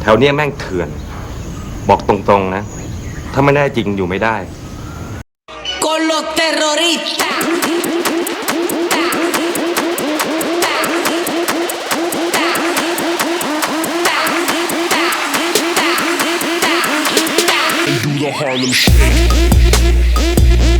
แถวเนี้ยแม่งเถื่อน บอกตรงๆนะ ถ้าไม่ได้จริงอยู่ไม่ได้ con los terroristas. do the Harlem Shake.